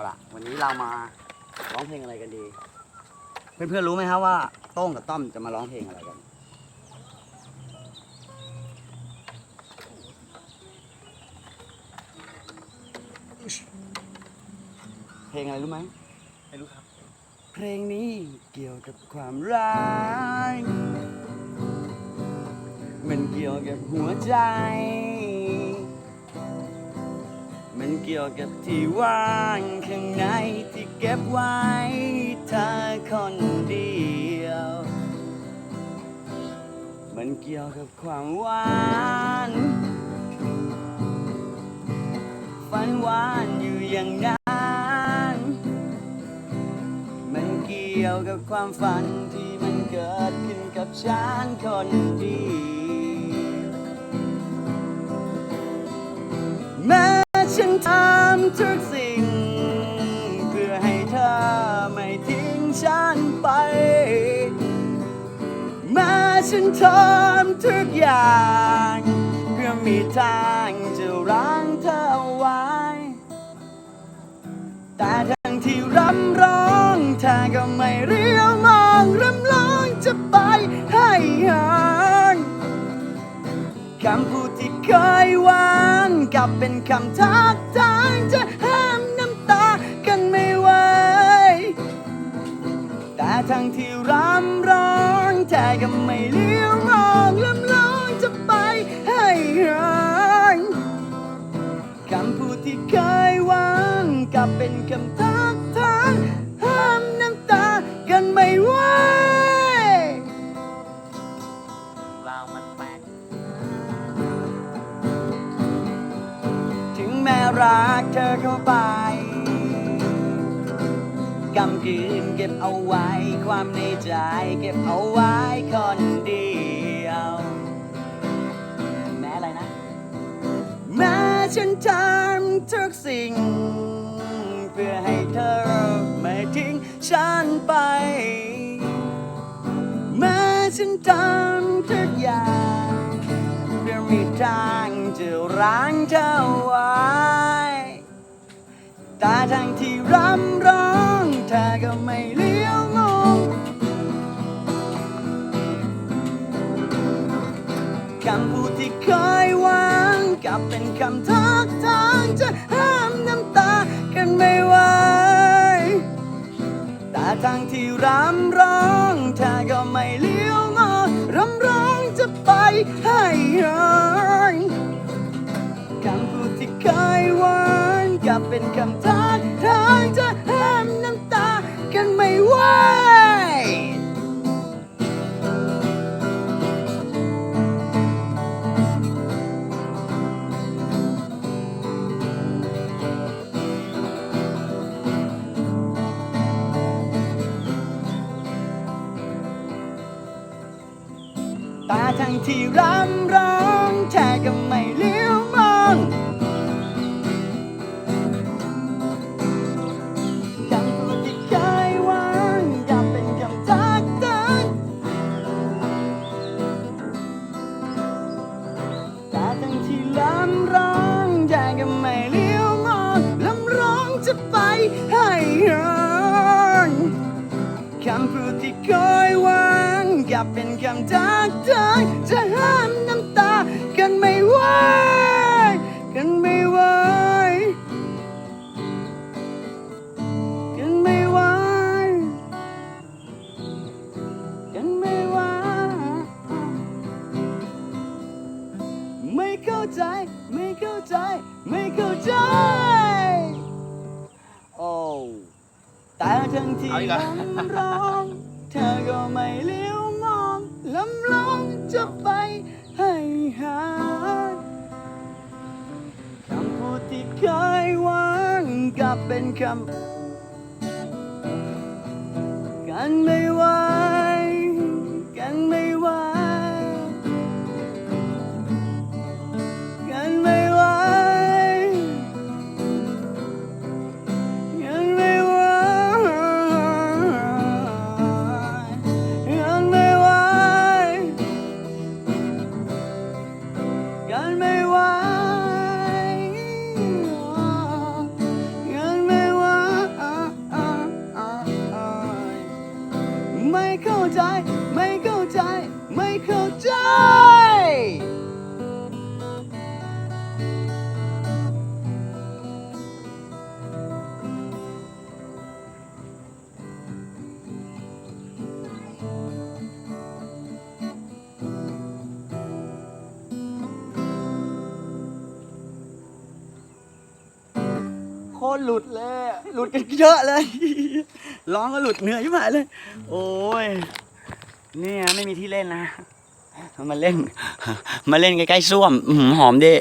เอาละวันนี้เรามาร้องเพลงอะไรกันดี เพื่อนๆรู้ไหมครับว่าโต้งกับต้อมจะมาร้องเพลงอะไรกัน เพลงอะไรรู้ไหมไม่รู้ครับ เพลงนี้เกี่ยวกับความรักมันเกี่ยวกับหัวใจ มันเกี่ยวกับที่ว่างข้างในที่เก็บไว้เธอคนเดียว มันเกี่ยวกับความหวานฝันหวานอยู่อย่างนั้นมันเกี่ยวกับความฝันที่มันเกิดขึ้นกับฉันคนเดียว ฉันไป แม้ฉันทำทุกอย่างเพื่อมีทางจะรั้งเธอไว้ แต่ทั้งที่รำร้องเธอก็ไม่เรียวมองรำร้องจะไปให้ห่างคำพูดที่เคยหวานกลับเป็นคำทักทายจะห้ ทั้งที่รำร้องเธอก็ไม่เลี้ยวมองลำลองจะไปให้ห่างคำพูดที่เคยหวานกลับเป็นคำทักทายห้ามน้ำตากันไม่ไหวรามันแปลกถึงแม้รักเธอเข้าไป กำกืนเก็บเอาไว้ความในใจเก็บเอาไว้คนเดียว แม้อะไรนะ แม้ฉันทำทุกสิ่ง เพื่อให้เธอไม่ทิ้งฉันไป แม้ฉันทำทุกอย่างเพื่อมีทางจะร้างเธอไว้แต่ทั้งที่รำร้ เคยหวางกับเป็นคำทักทางจะห้ามน้ำตากันไม่ไหวแต่ทางที่รำร้องเธอ ตาทั้งที่รำร้องแทบก็ไม่เลี้ยว ลับเป็นคำทักทายจะห้ามน้ำตากันไม่ไหวกันไม่ไหวกันไม่ไหวกันไม่ไหวไม่เข้าใจไม่เข้าใจไม่เข้าใจโอ้แต่ทั้งที่เอาอีกเหรอลำร้องเธอก็ไม่เลี้ยวมอง ลำร้องจะไปให้หายคำพูดที่เคยวางกลับเป็นคำ กันไม่ไหวกั ตรหลุดเลย หลุดกันเยอะเลย ร้องก็หลุดเหนื่อยที่หากเลย โอ้ย เนี่ยไม่มีที่เล่นนะ มาเล่น มาเล่นใกล้ๆส้วมหอหอมดิ